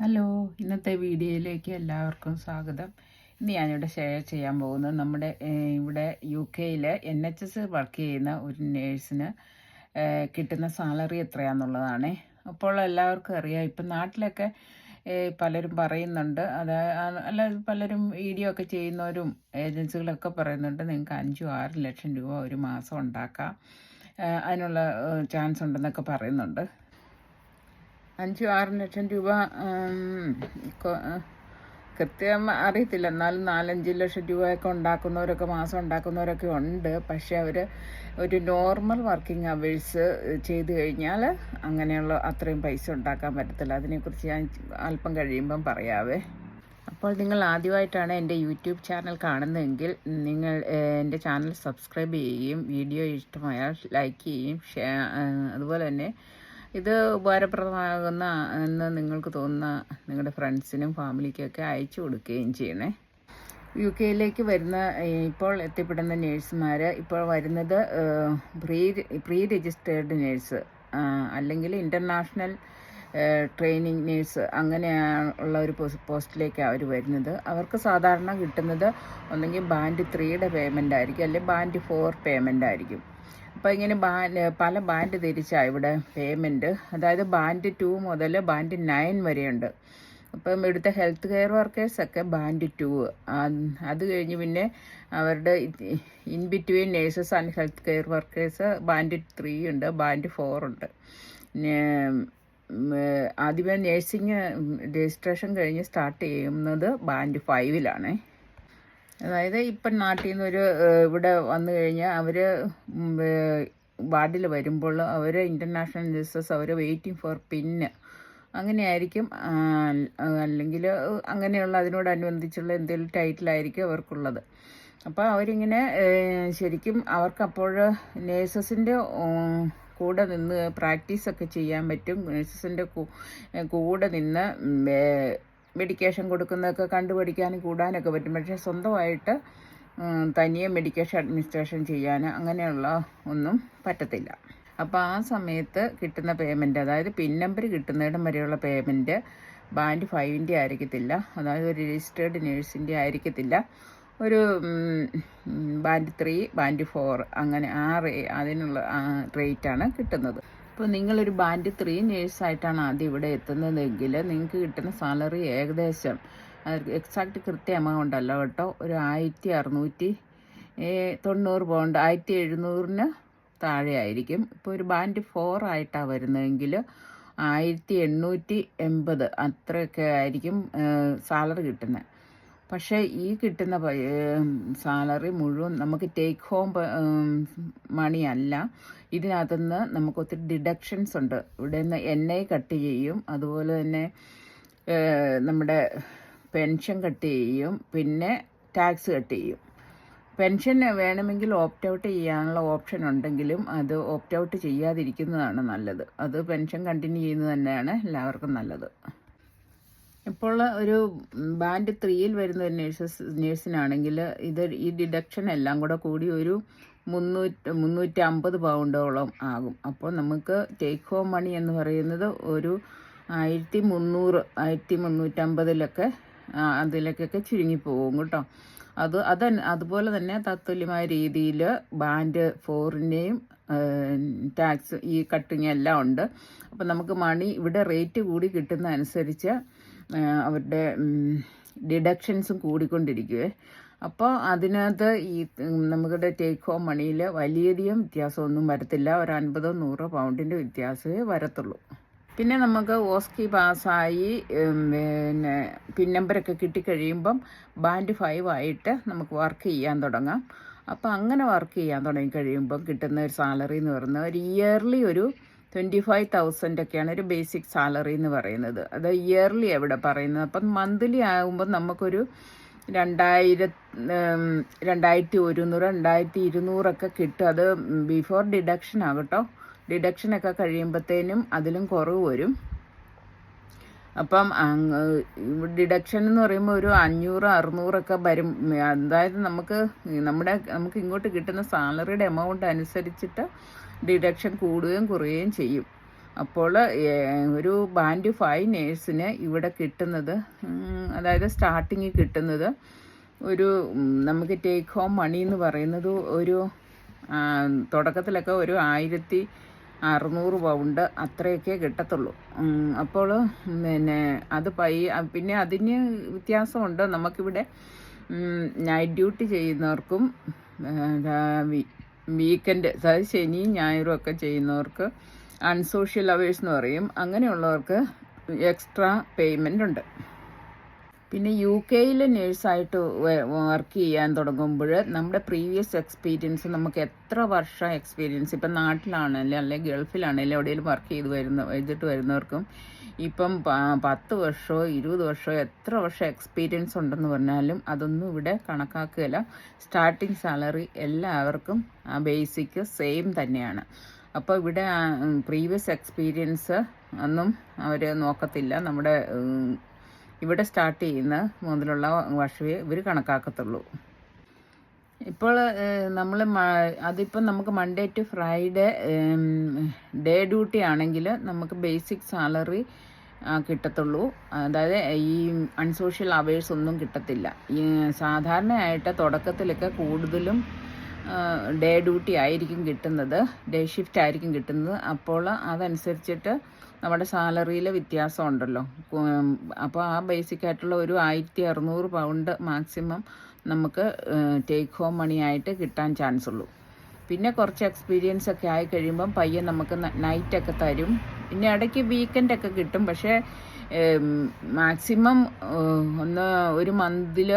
Hello ഇന്നത്തെ വീഡിയോയിലേക്ക് എല്ലാവർക്കും സ്വാഗതം. ഇന്ന് ഞാനിവിടെ ഷെയർ ചെയ്യാൻ പോകുന്നത് നമ്മുടെ ഇവിടെ യു കെയിൽ എൻ എച്ച് എസ് വർക്ക് ചെയ്യുന്ന ഒരു നേഴ്സിന് കിട്ടുന്ന സാലറി എത്രയാണെന്നുള്ളതാണ് അപ്പോൾ എല്ലാവർക്കും അറിയാം ഇപ്പം നാട്ടിലൊക്കെ പലരും പറയുന്നുണ്ട്. അത് അല്ല പലരും വീഡിയോ ഒക്കെ ചെയ്യുന്നവരും ഏജൻസികളൊക്കെ പറയുന്നുണ്ട് നിങ്ങൾക്ക് അഞ്ചും ആറ് ലക്ഷം രൂപ ഒരു മാസം ഉണ്ടാക്കാം. അതിനുള്ള ചാൻസ് ഉണ്ടെന്നൊക്കെ പറയുന്നുണ്ട്. അഞ്ചും ആറും ലക്ഷം രൂപ കൃത്യം അറിയത്തില്ല. എന്നാലും നാലഞ്ച് ലക്ഷം രൂപയൊക്കെ ഉണ്ടാക്കുന്നവരൊക്കെ മാസം ഉണ്ടാക്കുന്നവരൊക്കെ ഉണ്ട്. പക്ഷെ അവർ ഒരു നോർമൽ വർക്കിംഗ് അവേഴ്സ് ചെയ്തു കഴിഞ്ഞാൽ അങ്ങനെയുള്ള അത്രയും പൈസ ഉണ്ടാക്കാൻ പറ്റത്തില്ല. അതിനെക്കുറിച്ച് ഞാൻ അല്പം കഴിയുമ്പം പറയാവേ. അപ്പോൾ നിങ്ങൾ ആദ്യമായിട്ടാണ് എന്റെ യൂട്യൂബ് ചാനൽ കാണുന്നതെങ്കിൽ നിങ്ങൾ എന്റെ ചാനൽ സബ്സ്ക്രൈബ് ചെയ്യുകയും വീഡിയോ ഇഷ്ടമായാൽ ലൈക്ക് ചെയ്യുകയും അതുപോലെ തന്നെ ഇത് ഉപകാരപ്രദമാകുന്ന എന്ന് നിങ്ങൾക്ക് തോന്നുന്ന നിങ്ങളുടെ ഫ്രണ്ട്സിനും ഫാമിലിക്കൊക്കെ അയച്ചു കൊടുക്കുകയും ചെയ്യണേ. യു കെയിലേക്ക് വരുന്ന ഇപ്പോൾ എത്തിപ്പെടുന്ന നേഴ്സുമാർ ഇപ്പോൾ വരുന്നത് പ്രീ പ്രീ രജിസ്റ്റേർഡ് നേഴ്സ് അല്ലെങ്കിൽ ഇന്റർനാഷണൽ ട്രെയിനിങ് നേഴ്സ് അങ്ങനെയുള്ള ഒരു പോസ്- പോസ്റ്റിലേക്കാണ് അവർ വരുന്നത്. അവർക്ക് സാധാരണ കിട്ടുന്നത് ഒന്നെങ്കിൽ ബാൻഡ് ത്രീയുടെ പേയ്മെന്റ് ആയിരിക്കും അല്ലെങ്കിൽ ബാൻഡ് ഫോർ പേയ്മെന്റ് ആയിരിക്കും അപ്പോൾ ഇങ്ങനെ ബാൻഡ് പല ബാൻഡ് തിരിച്ചാണ് ഇവിടെ പേയ്മെന്റ് അതായത് ബാൻഡ് ടു മുതൽ ബാൻഡ് നയൻ വരെയുണ്ട്. അപ്പം ഇവിടുത്തെ ഹെൽത്ത് കെയർ വർക്കേഴ്സൊക്കെ ബാൻഡ് ടു അത് കഴിഞ്ഞ് പിന്നെ അവരുടെ in between nurses and health care workers band three ഉണ്ട് ബാൻഡ് ഫോർ ഉണ്ട്. ആദ്യമേ നേഴ്സിംഗ് രജിസ്ട്രേഷൻ കഴിഞ്ഞ് സ്റ്റാർട്ട് ചെയ്യുന്നത് ബാൻഡ് ഫൈവിലാണേ അതായത് ഇപ്പം നാട്ടിൽ നിന്ന് ഒരു ഇവിടെ വന്നു കഴിഞ്ഞാൽ അവർ വാർഡിൽ വരുമ്പോൾ അവർ ഇന്റർനാഷണൽ നഴ്സസ് അവർ വെയിറ്റിംഗ് ഫോർ പിന്ന് അങ്ങനെയായിരിക്കും. അല്ലെങ്കിൽ അങ്ങനെയുള്ള അതിനോടനുബന്ധിച്ചുള്ള എന്തെങ്കിലും ടൈറ്റിലായിരിക്കും അവർക്കുള്ളത്. അപ്പോൾ അവരിങ്ങനെ ശരിക്കും അവർക്കപ്പോൾ നേഴ്സസിന്റെ കൂടെ നിന്ന് പ്രാക്ടീസൊക്കെ ചെയ്യാൻ പറ്റും. നേഴ്സസിന്റെ കൂടെ നിന്ന് മെഡിക്കേഷൻ കൊടുക്കുന്നതൊക്കെ കണ്ടുപഠിക്കാനും കൂടാനൊക്കെ പറ്റും. പക്ഷേ സ്വന്തമായിട്ട് തനിയെ മെഡിക്കേഷൻ അഡ്മിനിസ്ട്രേഷൻ ചെയ്യാൻ അങ്ങനെയുള്ള ഒന്നും പറ്റത്തില്ല. അപ്പോൾ ആ സമയത്ത് കിട്ടുന്ന പേയ്മെന്റ് അതായത് പിൻ നമ്പർ കിട്ടുന്നിടം വരെയുള്ള പേയ്മെന്റ് ബാൻഡ് ഫൈവിന്റെ ആയിരിക്കത്തില്ല. അതായത് ഒരു രജിസ്റ്റേർഡ് നേഴ്സിന്റെ ആയിരിക്കത്തില്ല. ഒരു ബാൻഡ് ത്രീ ബാൻഡ് ഫോർ അങ്ങനെ ആ റേ അതിനുള്ള റേറ്റാണ് കിട്ടുന്നത്. ഇപ്പോൾ നിങ്ങളൊരു ബാൻഡ് ത്രീ നേഴ്സായിട്ടാണ് ആദ്യം ഇവിടെ എത്തുന്നതെങ്കിൽ നിങ്ങൾക്ക് കിട്ടുന്ന സാലറി ഏകദേശം എക്സാക്റ്റ് കൃത്യ എമൗണ്ട് അല്ല കേട്ടോ. ഒരു ആയിരത്തി അറുന്നൂറ്റി തൊണ്ണൂറ് പൗണ്ട് ആയിരത്തി എഴുന്നൂറിന് താഴെ ആയിരിക്കും. ഇപ്പോൾ ഒരു ബാൻഡ് ഫോർ ആയിട്ടാണ് വരുന്നതെങ്കിൽ ആയിരത്തി എണ്ണൂറ്റി എൺപത് അത്രയൊക്കെ ആയിരിക്കും സാലറി കിട്ടുന്നത്. പക്ഷേ ഈ കിട്ടുന്ന സാലറി മുഴുവൻ നമുക്ക് ടേക്ക് ഹോം മണി അല്ല. ഇതിനകത്തുനിന്ന് നമുക്ക് ഒത്തിരി ഡിഡക്ഷൻസ് ഉണ്ട്. ഇവിടെ നിന്ന് എൻ ഐ കട്ട് ചെയ്യും. അതുപോലെ തന്നെ നമ്മുടെ പെൻഷൻ കട്ട് ചെയ്യും. പിന്നെ ടാക്സ് കട്ട് ചെയ്യും. പെൻഷൻ വേണമെങ്കിൽ ഓപ്റ്റ് ഔട്ട് ചെയ്യാനുള്ള ഓപ്ഷൻ ഉണ്ടെങ്കിലും അത് ഓപ്റ്റ് ഔട്ട് ചെയ്യാതിരിക്കുന്നതാണ് നല്ലത്. അത് പെൻഷൻ കണ്ടിന്യൂ ചെയ്യുന്നത് തന്നെയാണ് എല്ലാവർക്കും നല്ലത്. ഇപ്പോൾ ഒരു ബാൻഡ് ത്രീയിൽ വരുന്ന ഒരു നേഴ്സസ് നേഴ്സിനാണെങ്കിൽ ഇത് ഈ ഡിഡക്ഷൻ എല്ലാം കൂടെ കൂടി ഒരു മുന്നൂറ്റി മുന്നൂറ്റി അമ്പത് പൗണ്ടോളം ആകും. അപ്പോൾ നമുക്ക് ടേക്ക് ഹോം മണി എന്ന് പറയുന്നത് ഒരു ആയിരത്തി മുന്നൂറ് ആയിരത്തി മുന്നൂറ്റമ്പതിലൊക്കെ അതിലേക്കൊക്കെ ചുരുങ്ങിപ്പോകും കേട്ടോ. അത് അത് അതുപോലെ തന്നെ തത്തുല്യമായ രീതിയിൽ ബാൻഡ് ഫോറിന്റെയും ടാക്സ് ഈ കട്ടിങ് എല്ലാം ഉണ്ട്. അപ്പം നമുക്ക് മണി ഇവിടെ റേറ്റ് കൂടി കിട്ടുന്ന അനുസരിച്ച് അവരുടെ ഡിഡക്ഷൻസും കൂടിക്കൊണ്ടിരിക്കുവേ. അപ്പോൾ അതിനകത്ത് ഈ നമ്മുടെ ടേക്ക് ഹോം മണിയിൽ വലിയധികം വ്യത്യാസമൊന്നും വരത്തില്ല. ഒരു അൻപതോ നൂറോ പൗണ്ടിന്റെ വ്യത്യാസമേ വരത്തുള്ളൂ. പിന്നെ നമുക്ക് ഓസ്കി പാസ്സായി പിന്നെ പിൻ നമ്പറൊക്കെ കിട്ടിക്കഴിയുമ്പം ബാൻഡ് ഫൈവ് ആയിട്ട് നമുക്ക് വർക്ക് ചെയ്യാൻ തുടങ്ങാം. അപ്പോൾ അങ്ങനെ വർക്ക് ചെയ്യാൻ തുടങ്ങി കഴിയുമ്പം കിട്ടുന്ന ഒരു സാലറി എന്ന് പറയുന്നത് ഒരു ഇയർലി ഒരു ട്വന്റി ഫൈവ് തൗസൻഡ് ഒക്കെയാണ് ഒരു ബേസിക് സാലറി എന്ന് പറയുന്നത്. അത് ഇയർലി എവിടെ പറയുന്നത്? അപ്പം മന്ത്ലി ആകുമ്പോൾ നമുക്കൊരു രണ്ടായിര രണ്ടായിരത്തി ഒരുന്നൂറ് രണ്ടായിരത്തി ഇരുന്നൂറൊക്കെ കിട്ടും. അത് ബിഫോർ ഡിഡക്ഷൻ ആകട്ടോ ഡിഡക്ഷനൊക്കെ കഴിയുമ്പോഴത്തേനും അതിലും കുറവ് വരും. അപ്പം ഡിഡക്ഷൻ എന്ന് പറയുമ്പോൾ ഒരു അഞ്ഞൂറ് അറുന്നൂറൊക്കെ വരും. അതായത് നമുക്ക് നമ്മുടെ നമുക്ക് ഇങ്ങോട്ട് കിട്ടുന്ന സാലറിയുടെ എമൗണ്ട് അനുസരിച്ചിട്ട് ഡിഡക്ഷൻ കൂടുകയും കുറയുകയും ചെയ്യും. അപ്പോൾ ഒരു ബാൻഡ് ഫൈവ് നേഴ്സിന് ഇവിടെ കിട്ടുന്നത് അതായത് സ്റ്റാർട്ടിങ്ങിൽ കിട്ടുന്നത് ഒരു നമുക്ക് ടേക്ക് ഹോം മണി എന്ന് പറയുന്നത് ഒരു തുടക്കത്തിലൊക്കെ ഒരു ആയിരത്തി അറുന്നൂറ് പൗണ്ട് അത്രയൊക്കെ കിട്ടത്തുള്ളൂ. അപ്പോൾ പിന്നെ അത് പൈ പിന്നെ അതിന് വ്യത്യാസമുണ്ട്. നമുക്കിവിടെ നൈറ്റ് ഡ്യൂട്ടി ചെയ്യുന്നവർക്കും വീക്കെൻഡ്. അതായത് ശനിയും ഞായറും ഒക്കെ ചെയ്യുന്നവർക്ക് അൺസോഷ്യൽ അവേഴ്സ് എന്ന് പറയും. അങ്ങനെയുള്ളവർക്ക് എക്സ്ട്രാ പേയ്മെന്റ് ഉണ്ട്. പിന്നെ യു കെയിൽ നേഴ്സായിട്ട് വർക്ക് ചെയ്യാൻ തുടങ്ങുമ്പോൾ നമ്മുടെ പ്രീവിയസ് എക്സ്പീരിയൻസ് നമുക്ക് എത്ര വർഷം എക്സ്പീരിയൻസ് ഇപ്പം നാട്ടിലാണെങ്കിലും അല്ലെങ്കിൽ ഗൾഫിലാണെങ്കിലും എവിടെയെങ്കിലും വർക്ക് ചെയ്ത് വരുന്ന ചെയ്തിട്ട് വരുന്നവർക്കും ഇപ്പം പത്ത് വർഷമോ ഇരുപത് വർഷമോ എത്ര വർഷം എക്സ്പീരിയൻസ് ഉണ്ടെന്ന് പറഞ്ഞാലും അതൊന്നും ഇവിടെ കണക്കാക്കുകയില്ല. സ്റ്റാർട്ടിങ് സാലറി എല്ലാവർക്കും ആ ബേസിക് സെയിം തന്നെയാണ്. അപ്പോൾ ഇവിടെ പ്രീവിയസ് എക്സ്പീരിയൻസ് ഒന്നും അവർ നോക്കത്തില്ല. നമ്മുടെ ഇവിടെ സ്റ്റാർട്ട് ചെയ്യുന്ന മുതലുള്ള വർഷമേ ഇവർ കണക്കാക്കത്തുള്ളൂ. ഇപ്പോൾ നമ്മൾ അതിപ്പോൾ നമുക്ക് Monday to Friday day duty ആണെങ്കിൽ നമുക്ക് ബേസിക് സാലറി കിട്ടത്തുള്ളൂ. അതായത് ഈ അൺസോഷ്യൽ അവേഴ്സ് ഒന്നും കിട്ടത്തില്ല. ഈ സാധാരണയായിട്ട് തുടക്കത്തിലൊക്കെ കൂടുതലും ഡേ ഡ്യൂട്ടി ആയിരിക്കും കിട്ടുന്നത്. ഡേ ഷിഫ്റ്റ് ആയിരിക്കും കിട്ടുന്നത്. അപ്പോൾ അതനുസരിച്ചിട്ട് നമ്മുടെ സാലറിയിലെ വ്യത്യാസം ഉണ്ടല്ലോ അപ്പോൾ ആ ബേസിക് ആയിട്ടുള്ള ഒരു ആയിരത്തി അറുന്നൂറ് പൗണ്ട് മാക്സിമം നമുക്ക് ടേക്ക് ഹോം മണി ആയിട്ട് കിട്ടാൻ ചാൻസ് ഉള്ളൂ. പിന്നെ കുറച്ച് എക്സ്പീരിയൻസ് ഒക്കെ ആയി കഴിയുമ്പം പയ്യെ നമുക്ക് നൈറ്റൊക്കെ തരും. പിന്നെ ഇടയ്ക്ക് വീക്കെൻഡൊക്കെ കിട്ടും. പക്ഷേ മാക്സിമം ഒന്ന് ഒരു മന്തിൽ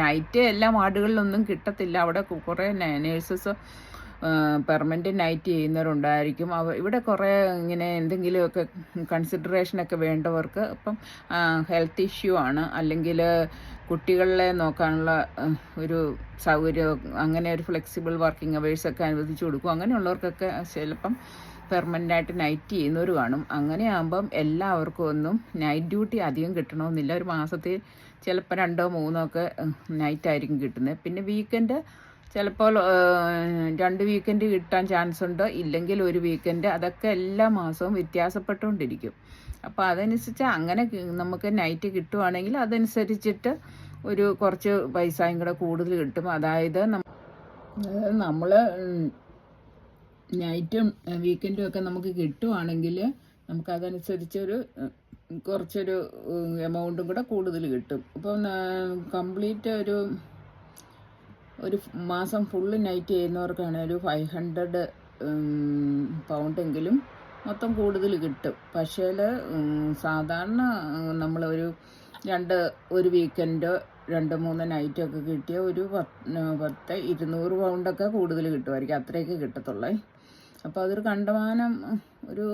നൈറ്റ് എല്ലാ വാർഡുകളിലൊന്നും കിട്ടത്തില്ല. അവിടെ കുറേ നേഴ്സസ് പെർമനന്റ് നൈറ്റ് ചെയ്യുന്നവരുണ്ടായിരിക്കും. അവ ഇവിടെ കുറേ ഇങ്ങനെ എന്തെങ്കിലുമൊക്കെ കൺസിഡറേഷനൊക്കെ വേണ്ടവർക്ക് ഇപ്പം ഹെൽത്ത് ഇഷ്യൂ ആണ്. അല്ലെങ്കിൽ കുട്ടികളെ നോക്കാനുള്ള ഒരു സൗകര്യം അങ്ങനെ ഒരു ഫ്ലെക്സിബിൾ വർക്കിംഗ് അവേഴ്സൊക്കെ അനുവദിച്ചു കൊടുക്കും. അങ്ങനെയുള്ളവർക്കൊക്കെ ചിലപ്പം പെർമനന്റ് ആയിട്ട് നൈറ്റ് ചെയ്യുന്നവർ കാണും. അങ്ങനെ ആകുമ്പം എല്ലാവർക്കും ഒന്നും നൈറ്റ് ഡ്യൂട്ടി അധികം കിട്ടണമെന്നില്ല. ഒരു മാസത്തിൽ ചിലപ്പോൾ രണ്ടോ മൂന്നോ ഒക്കെ നൈറ്റ് ആയിരിക്കും കിട്ടുന്നത്. പിന്നെ വീക്കെൻഡ് ചിലപ്പോൾ രണ്ട് വീക്കെൻഡ് കിട്ടാൻ ചാൻസ് ഉണ്ട്. ഇല്ലെങ്കിൽ ഒരു വീക്കെൻഡ് അതൊക്കെ എല്ലാ മാസവും വ്യത്യാസപ്പെട്ടുകൊണ്ടിരിക്കും. അപ്പോൾ അതനുസരിച്ച് അങ്ങനെ നമുക്ക് നൈറ്റ് കിട്ടുവാണെങ്കിൽ അതനുസരിച്ചിട്ട് ഒരു കുറച്ച് പൈസയും കൂടെ കൂടുതൽ കിട്ടും. അതായത് നമ്മൾ നൈറ്റും വീക്കെൻഡും ഒക്കെ നമുക്ക് കിട്ടുവാണെങ്കിൽ നമുക്ക് അതനുസരിച്ചൊരു ഉം, കുറച്ചൊരു എമൗണ്ടും കൂടെ കൂടുതൽ കിട്ടും. ഇപ്പം കംപ്ലീറ്റ് ഒരു ഒരു മാസം ഫുള്ള് നൈറ്റ് ചെയ്യുന്നവർക്കാണെങ്കിൽ ഒരു ഫൈവ് ഹൺഡ്രഡ് പൗണ്ടെങ്കിലും മൊത്തം കൂടുതൽ കിട്ടും. പക്ഷേ സാധാരണ നമ്മളൊരു രണ്ട് ഒരു വീക്കെൻഡ് രണ്ട് മൂന്ന് നൈറ്റൊക്കെ കിട്ടിയ ഒരു പത്ത് ഇരുന്നൂറ് പൗണ്ടൊക്കെ കൂടുതൽ കിട്ടുമായിരിക്കും. അത്രയൊക്കെ കിട്ടത്തുള്ളേ. അപ്പോൾ അതൊരു കണ്ടമാനം ഒരു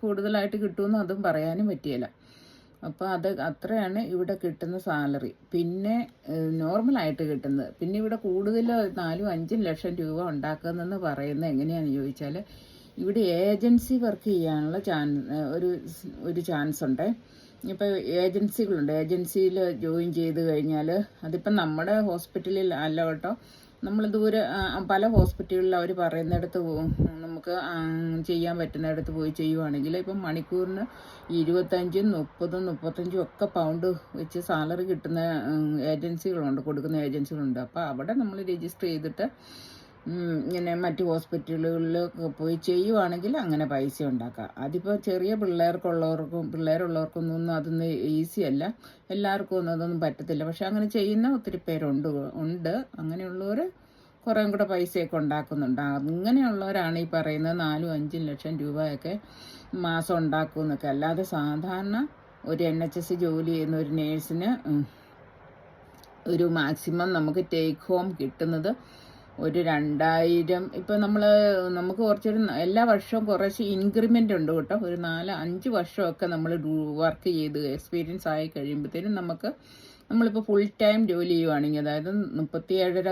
കൂടുതലായിട്ട് കിട്ടുമെന്ന് അതും പറയാനും പറ്റിയല്ല അപ്പോൾ അത് അത്രയാണ് ഇവിടെ കിട്ടുന്ന സാലറി. പിന്നെ നോർമലായിട്ട് കിട്ടുന്നത്. പിന്നെ ഇവിടെ കൂടുതൽ നാലും അഞ്ചും ലക്ഷം രൂപ ഉണ്ടാക്കുന്നതെന്ന് പറയുന്നത് എങ്ങനെയാണെന്ന് ചോദിച്ചാൽ ഇവിടെ ഏജൻസി വർക്ക് ചെയ്യാനുള്ള ചാൻസ് ഒരു ഒരു ചാൻസ് ഉണ്ട്. ഇപ്പോൾ ഏജൻസികളുണ്ട്. ഏജൻസിയിൽ ജോയിൻ ചെയ്ത് കഴിഞ്ഞാൽ അതിപ്പം നമ്മുടെ ഹോസ്പിറ്റലിൽ അല്ല കേട്ടോ. നമ്മൾ ദൂരെ പല ഹോസ്പിറ്റലുകളിൽ അവർ പറയുന്നിടത്ത് നമുക്ക് ചെയ്യാൻ പറ്റുന്നിടത്ത് പോയി ചെയ്യുവാണെങ്കിൽ ഇപ്പം മണിക്കൂറിന് ഇരുപത്തഞ്ചും മുപ്പതും മുപ്പത്തഞ്ചും ഒക്കെ പൗണ്ട് വെച്ച് സാലറി കിട്ടുന്ന ഏജൻസികളുണ്ട് കൊടുക്കുന്ന ഏജൻസികളുണ്ട്. അപ്പോൾ അവിടെ നമ്മൾ രജിസ്റ്റർ ചെയ്തിട്ട് ഇങ്ങനെ മറ്റ് ഹോസ്പിറ്റലുകളിലൊക്കെ പോയി ചെയ്യുവാണെങ്കിൽ അങ്ങനെ പൈസ ഉണ്ടാക്കാം. അതിപ്പോൾ ചെറിയ പിള്ളേർക്കുള്ളവർക്കും പിള്ളേരുള്ളവർക്കൊന്നും അതൊന്നും ഈസി അല്ല. എല്ലാവർക്കും ഒന്നും അതൊന്നും പറ്റത്തില്ല. പക്ഷെ അങ്ങനെ ചെയ്യുന്ന ഒത്തിരി പേരുണ്ട് ഉണ്ട്. അങ്ങനെയുള്ളവർ കുറേ കൂടെ പൈസയൊക്കെ ഉണ്ടാക്കുന്നുണ്ട്. അങ്ങനെയുള്ളവരാണ് ഈ പറയുന്നത് നാലും അഞ്ചും ലക്ഷം രൂപയൊക്കെ മാസം ഉണ്ടാക്കുമെന്നൊക്കെ. അല്ലാതെ സാധാരണ ഒരു എൻ എച്ച് എസ് ജോലി ചെയ്യുന്ന ഒരു നേഴ്സിന് ഒരു മാക്സിമം നമുക്ക് ടേക്ക് ഹോം കിട്ടുന്നത് ഒരു രണ്ടായിരം ഇപ്പം നമ്മൾ നമുക്ക് കുറച്ചൊരു എല്ലാ വർഷവും കുറച്ച് ഇൻക്രിമെന്റ് ഉണ്ട് കേട്ടോ. ഒരു നാല് അഞ്ച് വർഷമൊക്കെ നമ്മൾ വർക്ക് ചെയ്ത് എക്സ്പീരിയൻസ് ആയി കഴിയുമ്പോഴത്തേനും നമുക്ക് നമ്മളിപ്പോൾ ഫുൾ ടൈം ജോലി ചെയ്യുവാണെങ്കിൽ അതായത് മുപ്പത്തി ഏഴര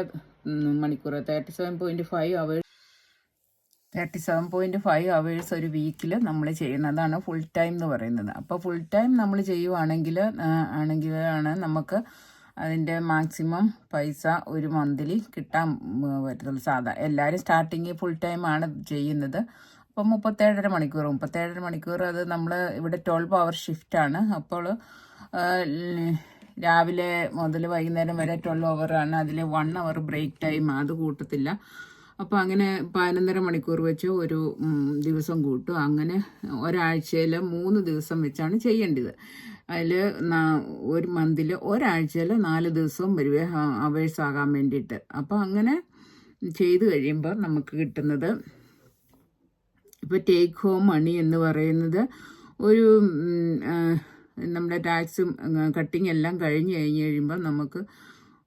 മണിക്കൂർ thirty seven point five hours thirty seven point five hours ഒരു വീക്കിൽ നമ്മൾ ചെയ്യുന്നത് അതാണ് ഫുൾ ടൈം എന്ന് പറയുന്നത്. അപ്പോൾ ഫുൾ ടൈം നമ്മൾ ചെയ്യുവാണെങ്കിൽ ആണെങ്കിലാണ് നമുക്ക് അതിന്റെ മാക്സിമം പൈസ ഒരു മന്തിൽ കിട്ടാൻ പറ്റത്തുള്ളൂ സാധാ എല്ലാവരും സ്റ്റാർട്ടിങ് ഫുൾ ടൈം ആണ് ചെയ്യുന്നത്. അപ്പം മുപ്പത്തേഴര മണിക്കൂർ മുപ്പത്തേഴര മണിക്കൂർ അത് നമ്മൾ ഇവിടെ ട്വൽവ് അവർ ഷിഫ്റ്റാണ് അപ്പോൾ രാവിലെ മുതൽ വൈകുന്നേരം വരെ ട്വൽവ് അവറാണ് അതിൽ വൺ അവർ ബ്രേക്ക് ടൈം അത് കൂട്ടത്തില്ല. അപ്പോൾ അങ്ങനെ പതിനൊന്നര മണിക്കൂർ വെച്ച് ഒരു ദിവസം കൂട്ടും. അങ്ങനെ ഒരാഴ്ചയിൽ മൂന്ന് ദിവസം വെച്ചാണ് ചെയ്യേണ്ടത്. അതിൽ ഒരു മന്തിൽ ഒരാഴ്ചയിൽ നാല് ദിവസവും വരുവേ അവേഴ്സ് ആകാൻ വേണ്ടിയിട്ട്. അപ്പോൾ അങ്ങനെ ചെയ്തു കഴിയുമ്പോൾ നമുക്ക് കിട്ടുന്നത് ഇപ്പോൾ ടേക്ക് ഹോം മണി എന്ന് പറയുന്നത് ഒരു നമ്മുടെ ടാക്സും കട്ടിങ് എല്ലാം കഴിഞ്ഞ് കഴിഞ്ഞ് കഴിയുമ്പോൾ നമുക്ക്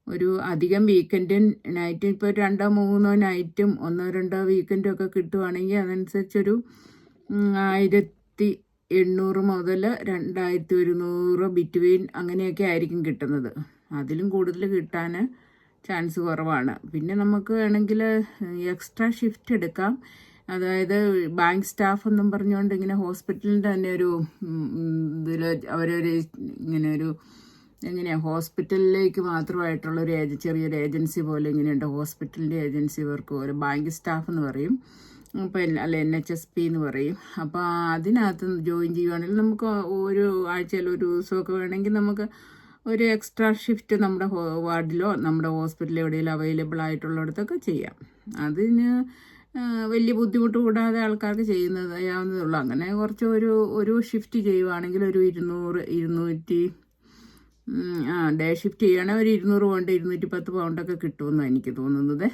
ഒരു അധികം വീക്കെൻഡ് നൈറ്റ് ഇപ്പോൾ രണ്ടോ മൂന്നോ നൈറ്റും ഒന്നോ രണ്ടോ വീക്കെൻഡും ഒക്കെ കിട്ടുവാണെങ്കിൽ അതനുസരിച്ചൊരു ആയിരത്തി എണ്ണൂറ് മുതൽ രണ്ടായിരത്തി ഒരുന്നൂറ് ബിറ്റ്വീൻ അങ്ങനെയൊക്കെ ആയിരിക്കും കിട്ടുന്നത്. അതിലും കൂടുതൽ കിട്ടാൻ ചാൻസ് കുറവാണ്. പിന്നെ നമുക്ക് വേണമെങ്കിൽ എക്സ്ട്രാ ഷിഫ്റ്റ് എടുക്കാം. അതായത് ബാങ്ക് സ്റ്റാഫ് എന്നും പറഞ്ഞുകൊണ്ട് ഇങ്ങനെ ഹോസ്പിറ്റലിന്റെ തന്നെ ഒരു ഇതിൽ അവരൊരു ഇങ്ങനെ ഒരു എങ്ങനെയാണ് ഹോസ്പിറ്റലിലേക്ക് മാത്രമായിട്ടുള്ളൊരു ഏജ ചെറിയൊരു ഏജൻസി പോലെ ഇങ്ങനെയുണ്ട്. ഹോസ്പിറ്റലിന്റെ ഏജൻസി വർക്ക് പോലെ ബാങ്ക് സ്റ്റാഫ് എന്ന് പറയും. അപ്പോൾ അല്ല എൻ എച്ച് എസ് പി എന്ന് പറയും. അപ്പോൾ അതിനകത്ത് ജോയിൻ ചെയ്യുവാണെങ്കിൽ നമുക്ക് ഒരു ആഴ്ചയിൽ ഒരു ദിവസമൊക്കെ വേണമെങ്കിൽ നമുക്ക് ഒരു എക്സ്ട്രാ ഷിഫ്റ്റ് നമ്മുടെ വാർഡിലോ നമ്മുടെ ഹോസ്പിറ്റലിൽ എവിടെയെങ്കിലും അവൈലബിൾ ആയിട്ടുള്ളിടത്തൊക്കെ ചെയ്യാം. അതിന് വലിയ ബുദ്ധിമുട്ട് കൂടാതെ ആൾക്കാർക്ക് ചെയ്യുന്നത് ചെയ്യാവുന്നതേ അങ്ങനെ കുറച്ച് ഒരു ഒരു ഷിഫ്റ്റ് ചെയ്യുവാണെങ്കിൽ ഒരു ഇരുന്നൂറ് ഇരുന്നൂറ്റി ആ ഡേ ഷിഫ്റ്റ് ചെയ്യുകയാണെങ്കിൽ ഒരു ഇരുന്നൂറ് പൗണ്ട് ഇരുന്നൂറ്റി പത്ത് പൗണ്ടൊക്കെ കിട്ടുമെന്നാണ് എനിക്ക് തോന്നുന്നത്.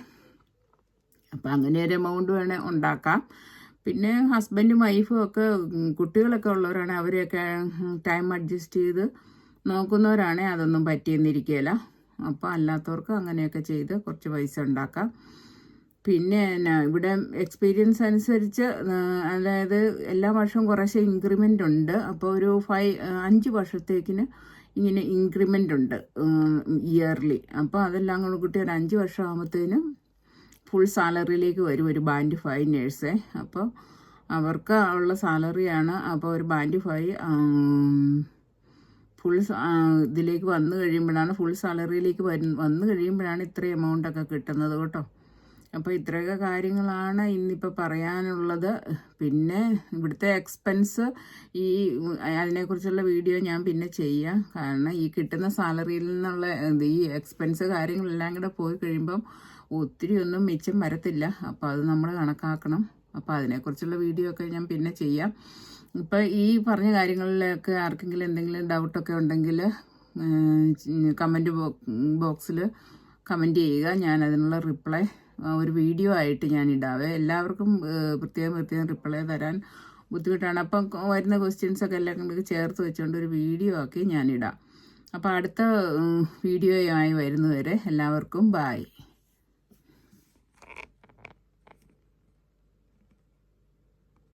അപ്പം അങ്ങനെ ഒരു എമൗണ്ട് വേണേൽ ഉണ്ടാക്കാം. പിന്നെ ഹസ്ബൻഡും വൈഫും ഒക്കെ കുട്ടികളൊക്കെ ഉള്ളവരാണ് അവരെയൊക്കെ ടൈം അഡ്ജസ്റ്റ് ചെയ്ത് നോക്കുന്നവരാണേ അതൊന്നും പറ്റിയെന്നിരിക്കുകയില്ല അപ്പോൾ അല്ലാത്തവർക്ക് അങ്ങനെയൊക്കെ ചെയ്ത് കുറച്ച് പൈസ ഉണ്ടാക്കാം. പിന്നെ ഇവിടെ എക്സ്പീരിയൻസ് അനുസരിച്ച് അതായത് എല്ലാ വർഷവും കുറേശ്ശെ ഇൻക്രിമെന്റ് ഉണ്ട്. അപ്പോൾ ഒരു ഫൈവ് അഞ്ച് വർഷത്തേക്കിന് ഇങ്ങനെ ഇൻക്രിമെന്റ് ഉണ്ട് ഇയർലി അപ്പോൾ അതെല്ലാം കൂടെ കൂട്ടി ഒരു അഞ്ച് വർഷം ആകുമ്പോഴത്തേനും ഫുൾ സാലറിയിലേക്ക് വരും ഒരു ബാൻഡ് ഫൈവ് നേഴ്സേ അപ്പോൾ അവർക്ക് ഉള്ള സാലറിയാണ് അപ്പോൾ ഒരു ബാൻഡ് ഫൈവ് ഫുൾ ഇതിലേക്ക് വന്നു കഴിയുമ്പോഴാണ് ഫുൾ സാലറിയിലേക്ക് വരു വന്നു കഴിയുമ്പോഴാണ് ഇത്ര എമൗണ്ട് ഒക്കെ കിട്ടുന്നത് കേട്ടോ. അപ്പോൾ ഇത്രയൊക്കെ കാര്യങ്ങളാണ് ഇന്നിപ്പോൾ പറയാനുള്ളത്. പിന്നെ ഇവിടുത്തെ എക്സ്പെൻസ് ഈ അതിനെക്കുറിച്ചുള്ള വീഡിയോ ഞാൻ പിന്നെ ചെയ്യാം. കാരണം ഈ കിട്ടുന്ന സാലറിയിൽ നിന്നുള്ള ഈ എക്സ്പെൻസ് കാര്യങ്ങളെല്ലാം കൂടെ പോയി കഴിയുമ്പം ഒത്തിരി ഒന്നും മിച്ചം വരത്തില്ല. അപ്പോൾ അത് നമ്മൾ കണക്കാക്കണം. അപ്പോൾ അതിനെക്കുറിച്ചുള്ള വീഡിയോ ഒക്കെ ഞാൻ പിന്നെ ചെയ്യാം. ഇപ്പം ഈ പറഞ്ഞ കാര്യങ്ങളിലൊക്കെ ആർക്കെങ്കിലും എന്തെങ്കിലും ഡൗട്ടൊക്കെ ഉണ്ടെങ്കിൽ കമന്റ് ബോക്സിൽ കമന്റ് ചെയ്യുക. ഞാൻ അതിനുള്ള റിപ്ലൈ ഒരു വീഡിയോ ആയിട്ട് ഞാൻ ഇടാവേ. എല്ലാവർക്കും പ്രത്യേകം പ്രത്യേകം റിപ്ലൈ തരാൻ ബുദ്ധിമുട്ടാണ്. അപ്പം വരുന്ന ക്വസ്റ്റ്യൻസ് ഒക്കെ എല്ലാം കൂടി ചേർത്ത് വെച്ചുകൊണ്ട് ഒരു വീഡിയോ ആക്കി ഞാനിടാം അപ്പോൾ അടുത്ത വീഡിയോയുമായി വരുന്നവരെ എല്ലാവർക്കും ബായ്